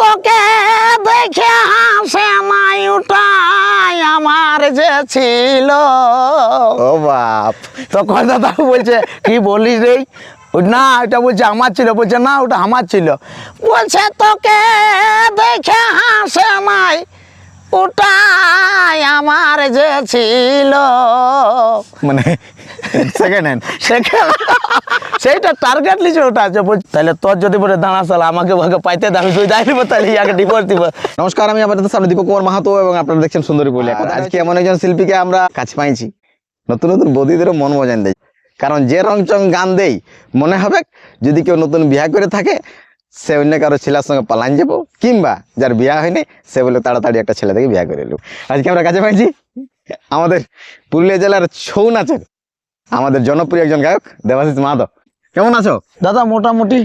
তোকে দেখে হাসে উঠাই আমার যে ছিল। ও বাপ। তখন দাদা বলছে কি বলিস রে? না এটা বলছে আমার ছিল। বলছে না ওটা আমার ছিল। বলছে তোকে দেখে হাসে নাই ওটাই আমার যে ছিল। মানে সেকেন্ড হ্যান্ড সেখানে সেইটা টার্গেট লিছে ওটা আছে তাহলে তোর যদি বলে দাঁড়া সাল আমাকে ভাগে পাইতে দে, আমি তুই যাই দিব তাহলে ইয়াকে ডিভোর্স দিব। নমস্কার আমি আপনাদের সামনে দীপক কুমার মাহাতো এবং আপনারা দেখছেন সুন্দরী বলে আজকে এমন একজন শিল্পীকে আমরা কাছে পাইছি। নতুন নতুন বৌদিদেরও মন মজান দেয়। কারণ যে রং চং গান দেই মনে হবে যদি কেউ নতুন বিয়া করে থাকে সে অন্য কারও ছেলের সঙ্গে পালান যাব কিংবা যার বিয়া হয়নি সে বলে তাড়াতাড়ি একটা ছেলে থেকে বিয়া করে এলো আজকে আমরা কাছে পাইছি আমাদের পুরুলিয়া জেলার ছৌ নাচের আমাদের জনপ্রিয় একজন গায়ক দেবাশিস মাধব কেমন আছো? দাদা মোটামুটি।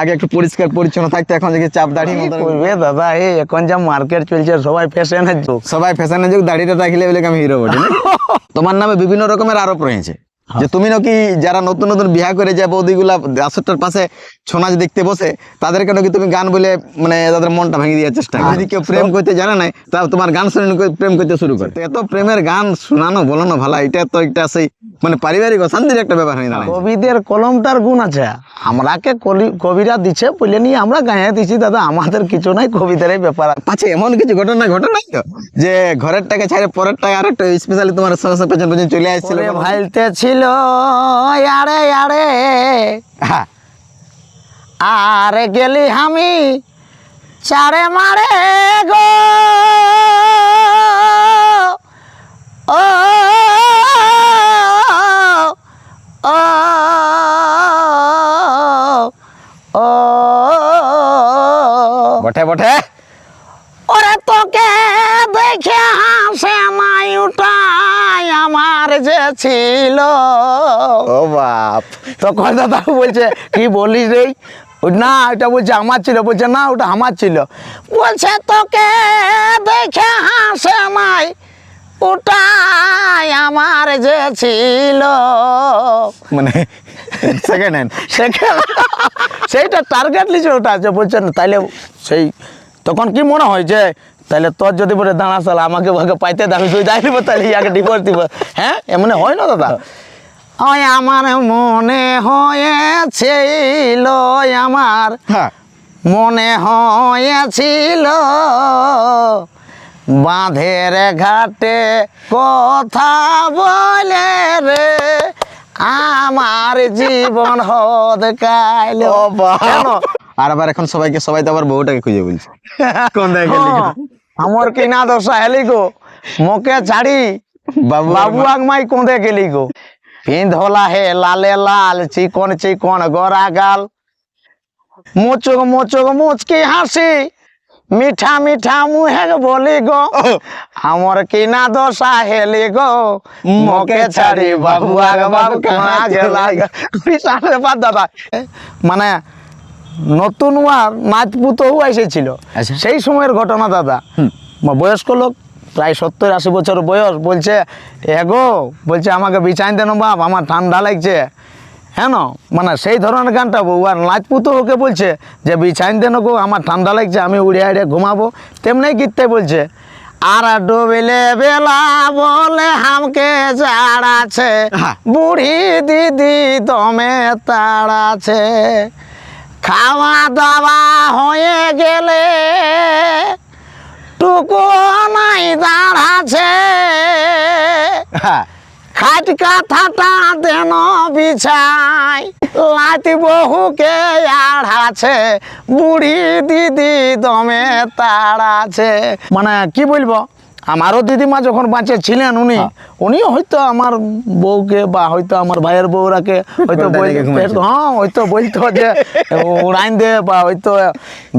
আগে একটু পরিষ্কার পরিচ্ছন্ন থাকতে এখন দেখি চাপ দাঁড়িয়ে করবে দাদা এই এখন যা মার্কেট চলছে সবাই ফ্যাশনের যুগ। সবাই ফ্যাশনের যুগ দাড়িটা রাখলে বলে আমি হিরো বলি তোমার নামে বিভিন্ন রকমের আরোপ রয়েছে। যে তুমি নাকি যারা নতুন নতুন বিয়া করে যায় বৌদিগুলা আসরটার পাশে ছোনাচ দেখতে বসে তাদেরকে নাকি তুমি গান বলে মানে তাদের মনটা ভেঙে দেওয়ার চেষ্টা করো। যদি কেউ প্রেম করতে জানে না তা তোমার গান শুনে প্রেম করতে শুরু করে। এত প্রেমের গান শোনানো বলানো ভালো এটা তো একটা সেই মানে পারিবারিক অশান্তির একটা ব্যাপার হয়ে দাঁড়ায় কবিদের কলমটার গুণ আছে। আমরাকে কবিরা দিচ্ছে বলে নিয়ে আমরা গায়ে দিচ্ছি দাদা আমাদের কিছু নাই কবিদের এই ব্যাপার পাচ্ছে এমন কিছু ঘটনা ঘটনা তো? যে ঘরের টাকা ছাড়ে পরের টাকা আরেকটা স্পেশালি তোমার সঙ্গে সঙ্গে পেছন পেছন চলে আসছিল? ওরে ভাইলতে ছিল আরে আরে হ্যাঁ। আর গেলি আমি চারে মারে গো। ও ও বটে বটে। ওরে তোকে দেখে হাসে উঠাই আমার যে ছিল। ও বাপ। তখন দাদা বলছে কি বলিস রে? না এটা বলছে আমার ছিল। বলছে না ওটা আমার ছিল। বলছে তোকে দেখে হাসে নাই ওটাই আমার যে ছিল। মানে সেকেন্ড হ্যান্ড সেখানে সেইটা টার্গেট লিছে ওটা আছে বলছে না? তাইলে সেই তখন কি মনে হয় যে তাহলে তোর যদি বলে দাঁড়া সাল আমাকে ভাগে পাইতে দে, আমি তুই যাই দিব তাহলে ইয়াকে ডিভোর্স দিব। হ্যাঁ? এমনি হয় না দাদা? ওই আমার মনে হয়েছিল আমার হ্যাঁ। মনে হয়েছিল বাঁধের ঘাটে কথা বলে রে আমার জীবন হদ কাইল। আর আবার এখন সবাইকে সবাই তো আবার বউটাকে খুঁজে বলছে। কোন দাও? আমার কি না দশা হেলি গো মোকে ছাড়ি? বাবু বাবু আগমাই কোঁদে গেলি গো? পিন্ধলা হে লালে লাল চিকন চিকন গড়া গাল। মুচুক মুচুক মুচকি হাসি মিঠা মিঠা মুহে বলি গো আমার কি না দশা হেলি গো মোকে ছাড়ি বাবু কানা বিশালের বাদ দাদা। মানে নতুন আর নাচ পুতও এসেছিল। আচ্ছা। সেই সময়ের ঘটনা দাদা। বয়স্ক লোক প্রায় সত্তর আশি বছর বয়স বলছে এগো বলছে আমাকে বিছাইন দেন বাপ আমার ঠান্ডা লাগছে। হ্যাঁ? মানে সেই ধরনের গানটা বউ আর নাচপুতো ওকে বলছে যে বিছাইন দেন গো আমার ঠান্ডা লাগছে আমি উড়ে উড়ে ঘুমাবো তেমনি গীতটাই বলছে আর ডুবিলে বেলা বলে হামকে জাড়াছে হ্যাঁ। বুড়ি দিদি দমে তাড়াছে খাওয়া দাওয়া হয়ে গেলে টুকু নাই দাঁড়াছে হ্যাঁ খাট কাথাটা দেন বিছাই। লাতি বহুকে আড়াছে বুড়ি দিদি দমে তাড়াছে মানে কি বলব? আমারও দিদিমা যখন বাঁচে ছিলেন উনি উনিও হয়তো আমার বউকে বা হয়তো আমার ভাইয়ের বউরাকে হয়তো হ্যাঁ হয়তো বলতো যে উড়াইন দে বা হয়তো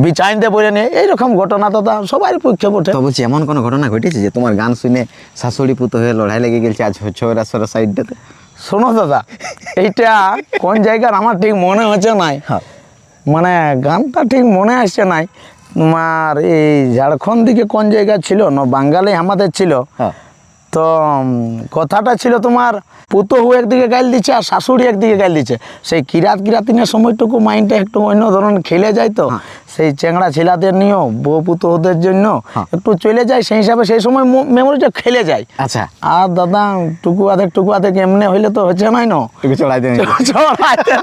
বিছাইন দে বলে নিয়ে এইরকম ঘটনা তো তা সবার পক্ষে বটে। বলছি এমন কোনো ঘটনা ঘটেছে যে তোমার গান শুনে শাশুড়ি পুত হয়ে লড়াই লেগে গেছে আজ ছয়রা সরা সাইডটাতে শোনো দাদা এইটা কোন জায়গার আমার ঠিক মনে হচ্ছে নাই। হ্যাঁ। মানে গানটা ঠিক মনে আসছে নাই। তোমার এই ঝাড়খণ্ড দিকে কোন জায়গা ছিল? না বাঙ্গালে আমাদের ছিল। হ্যাঁ। তো কথাটা ছিল তোমার পুতহু একদিকে গাইল দিচ্ছে আর শাশুড়ি একদিকে গাইল দিচ্ছে। সেই কিরাত কিরাতিনের সময়টুকু মাইন্ডটা একটু অন্য ধরনের খেলে যায় তো। সেই চেংড়া ছেলাদের নিয়েও বউ পুতহুদের জন্য একটু চলে যায় সেই হিসাবে সেই সময় মেমোরিটা খেলে যায়। আচ্ছা। আর দাদা টুকু আধেক টুকু আধেক এমনি হইলে তো হচ্ছে নাই না? চড়াইতে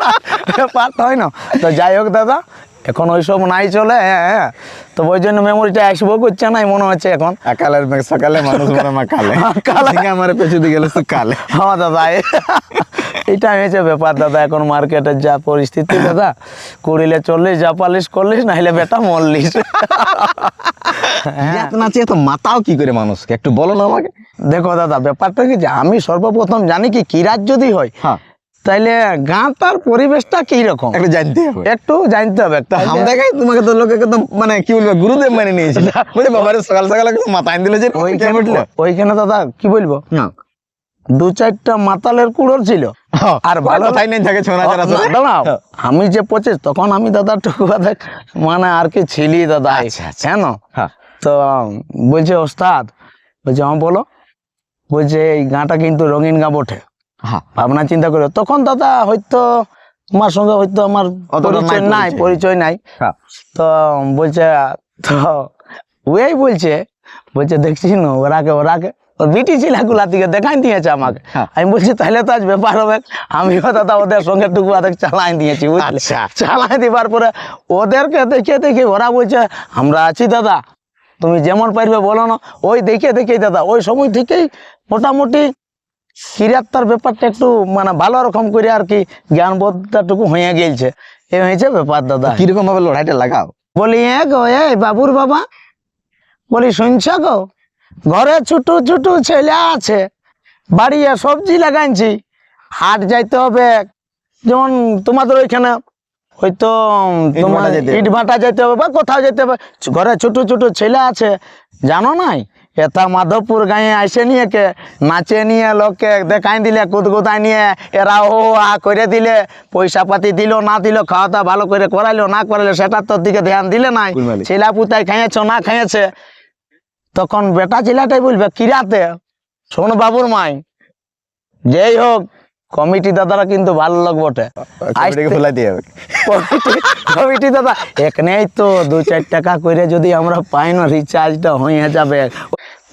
ব্যাপারটা হয় না? তো যাই হোক দাদা এখন ওইসব নাই চলে হ্যাঁ হ্যাঁ। তো ওই জন্য মেমোরিটা আসব করছে নাই মনে হচ্ছে এখন। কালের মেঘ সকালে মানুষ মনে মা কালে। কালে। আমার পেছু দিয়ে গেলে তো কালে। হ্যাঁ দাদা এটা হয়েছে ব্যাপার দাদা। এখন মার্কেটের যা পরিস্থিতি দাদা করিলে চল্লিশ যা পালিশ করলিস নাহলে বেটা মরলিস হ্যাঁ। তো মাতাও কি করে মানুষকে? একটু বলো না আমাকে। দেখো দাদা ব্যাপারটা কি যে আমি সর্বপ্রথম জানি কি কিরাত যদি হয় হ্যাঁ। তাইলে গাঁটার পরিবেশটা কি রকম একটু জানতে হবে। একটু জানতে হবে। তা হাম দেখাই তোমাকে তো লোকে একদম মানে কি বলব গুরুদেব মানে নিয়েছিল বলছে বাবারে সকাল সকাল একদম মাথায় দিল যে ওইখানে ওইখানে দাদা কি বলব? না। দু চারটা মাতালের কুড়োর ছিল। আর ভালো- তাই নেই থাকে ছোনা যারা দাঁড়াও, আমি যে পঁচিশ তখন আমি দাদা টুকু দেখ মানে আর কি ছিলি দাদা। আচ্ছা, আচ্ছা। হ্যাঁ তো বলছে ওস্তাদ বলছে হ্যাঁ বলো। বলছে এই গাঁটা কিন্তু রঙিন গাঁ বটে ভাবনা চিন্তা করে তখন দাদা হয়তো তোমার সঙ্গে হয়তো আমার পরিচয় নাই পরিচয়। নাই। হ্যাঁ। তো বলছে তো ওই বলছে বলছে দেখছিস না ওরাকে ওরাকে ওর বিটি ছিলাগুলা দিকে দেখাই দিয়েছে আমাকে। হ্যাঁ। আমি বলছি তাহলে তো আজ ব্যাপার হবে। আমিও দাদা ওদের সঙ্গে টুকু আদেক চালাই দিয়েছি আচ্ছা। চালাই দিবার পরে ওদেরকে দেখে দেখে ওরা বলছে আমরা আছি দাদা তুমি যেমন পারবে বলো না। ওই দেখে দেখে দাদা ওই সময় থেকেই মোটামুটি কিরাত্তার ব্যাপারটা একটু মানে ভালো রকম করে আর কি জ্ঞান বোধটাটুকু হয়ে গেলছে। এ হয়েছে ব্যাপার দাদা। কীরকম ভাবে লড়াইটা লাগাও? বলি এ গো এ বাবুর বাবা। বলি শুনছ গো? ঘরে ছোট ছোট ছেলে আছে। বাড়িয়ে সবজি লাগাইছি। হাট যাইতে হবে। যেমন তোমাদের ওইখানে হয়তো তোমার। ইট ভাটা যেতে হবে বা কোথাও যেতে হবে। ঘরে ছোট ছোট ছেলে আছে। জানো নাই? এটা মাধবপুর গাঁয়ে আইসে নিয়ে কে নাচে নিয়ে লোককে দেখাই দিলে কুদকুদাই নিয়ে এরা ও আ করে দিলে পয়সা পাতি দিল না দিল খাওয়া দাওয়া ভালো করে করাইলো না করাইলো সেটা তোর দিকে ধ্যান দিলে নাই। ছেলা পুতাই খাইয়েছ না খাইয়েছে তখন বেটা ছেলেটাই বলবে কিরাতে শোন বাবুর মাই যেই হোক কমিটি দাদারা কিন্তু ভালো লোক বটে। কমিটি দাদা এখানেই তো দু চার টাকা করে যদি আমরা পাই না রিচার্জটা হয়ে যাবে।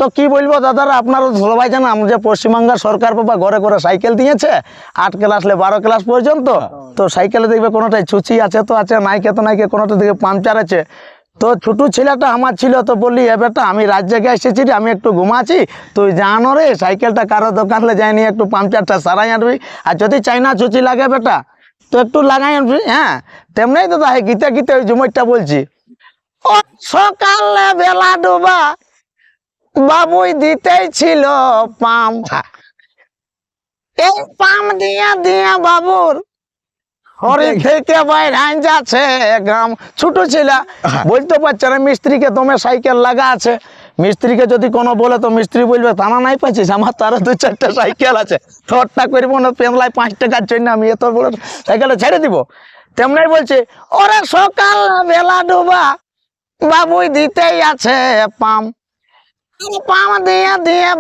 তো কি বলব দাদারা, আপনারা সবাই জানেন আমাদের পশ্চিমবঙ্গের সরকার বাবা ঘরে ঘরে সাইকেল দিয়েছে, আট ক্লাস লে বারো ক্লাস পর্যন্ত, তো সাইকেলে দেখবে কোনোটাই ছুচি আছে তো আছে, নাইকে তো নাইকে কোনোটা দেখবে পাংচার আছে। তো ছোট ছেলেটা আমার ছিল, তো বললি, এ বেটা, আমি রাত জায়গা এসেছি আমি একটু ঘুমাচ্ছি, তুই জানো রে, সাইকেলটা কারও দোকানলে যায়নি, একটু পাংচারটা সারাই আনবি, আর যদি চাইনা ছুচি লাগে বেটা, তো একটু লাগাই আনবি হ্যাঁ? তেমনি দাদা গীতে গীতে ওই জুমইটা বলছি। ও সকালে বেলা ডোবা বাবুই দিতেই ছিল পাম। এই পাম দিয়া দিয়া বাবুর হরি থেকে বাইর আইন যাচ্ছে গ্রাম। ছোট ছেলে। বলতে পারছে না মিস্ত্রিকে তোমার সাইকেল লাগা আছে। মিস্ত্রিকে যদি কোনো বলে তো মিস্ত্রি বলবে তানা নাই পাচ্ছিস আমার তারা দু চারটা সাইকেল আছে। থরটা করব না পাঁচ টাকার জন্য আমি এত বড় সাইকেলটা ছেড়ে দিব। তেমনি বলছে ওরে সকাল বেলা ডুবা বাবুই দিতেই আছে পাম।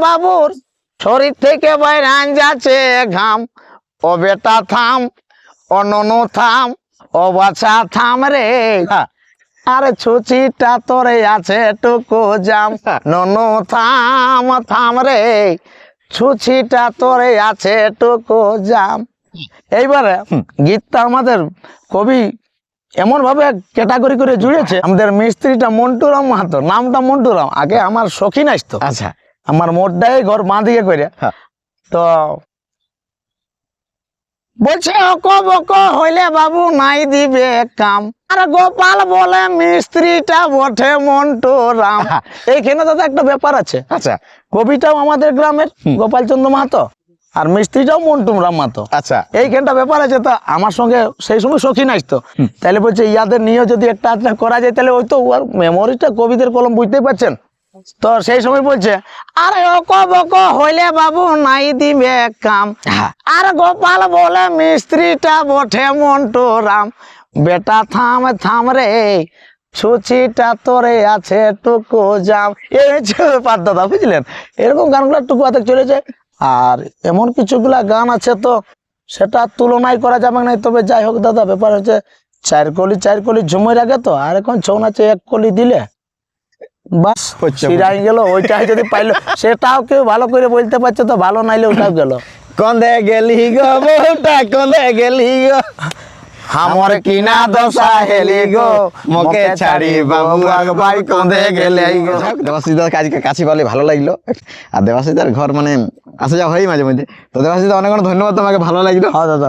বাবুর শরীর থেকে বাইরে যাচ্ছে ঘাম। ও বেটা থাম, ও ননু থাম, ও বাছা থাম রে আরে ছুচিটা তোরে আছে টুকু জাম। ননু থাম থাম রে, ছুচিটা তোরে আছে টুকু জাম। এইবারে গীতটা আমাদের কবি এমন ভাবে ক্যাটাগরি করে জুড়েছে। আমাদের মিস্ত্রিটা মন্টুরাম মাহাতো। নামটা মন্টুরাম। আগে আমার শখিন আসতো আচ্ছা। আমার মোটটাই ঘর বাঁ দিকে করে। তো বলছে অক বক হইলে বাবু নাই দিবে কাম। আর গোপাল বলে মিস্ত্রিটা বটে মন্টু রাম এইখানে দাদা একটা ব্যাপার আছে। আচ্ছা। কবিটাও আমাদের গ্রামের গোপাল চন্দ্র মাহাতো। আর মিস্ত্রিটাও মন্টু রাম মাহাতো আচ্ছা। এইখানটা ব্যাপার আছে তা আমার সঙ্গে সেই সময় সখী আসতো তাহলে বলছে ইয়াদের নিয়ে যদি একটা আধটা করা যায় তাহলে ওই তো ওর মেমোরিটা কবিদের কলম বুঝতেই পারছেন? তো সেই সময় বলছে আরে অক বক হইলে বাবু নাই দিবে কাম। আর গোপাল বলে মিস্ত্রিটা বটে মন্টু রাম। বেটা থাম থাম রে ছুচিটা তোরে আছে টুকু জাম। এই ব্যাপার দাদা বুঝলেন? এরকম গানগুলো টুকু হাতে চলে যায়। আর এমন কিছুগুলা গান আছে তো সেটা তুলনায় করা যাবে না। তবে যাই হোক দাদা ব্যাপার হচ্ছে চার কলি চার কলি ঝুমের রাখে তো আর এখন ছৌ নাচে এক কলি দিলে। বাস হচ্ছে সিরাই গেল ওইটাই যদি পাইলো সেটাও কেউ ভালো করে বলতে পারছে তো ভালো নাইলে ওটাও গেল। কন্দে গেলি গো বউটা কন্দে গেলি গো। আমার কিনা দশা হেলি গো মকে ছাড়ি বাবু একবার কন্দে গেলে দেবাশিদার কাজকে কাছে পালে ভালো লাগল। আর দেবাশিদার ঘর মানে আসা যাওয়া হয় মাঝে মাঝে তো দেবাশিদা অনেক অনেক ধন্যবাদ তোমাকে ভালো লাগল। হ্যাঁ দাদা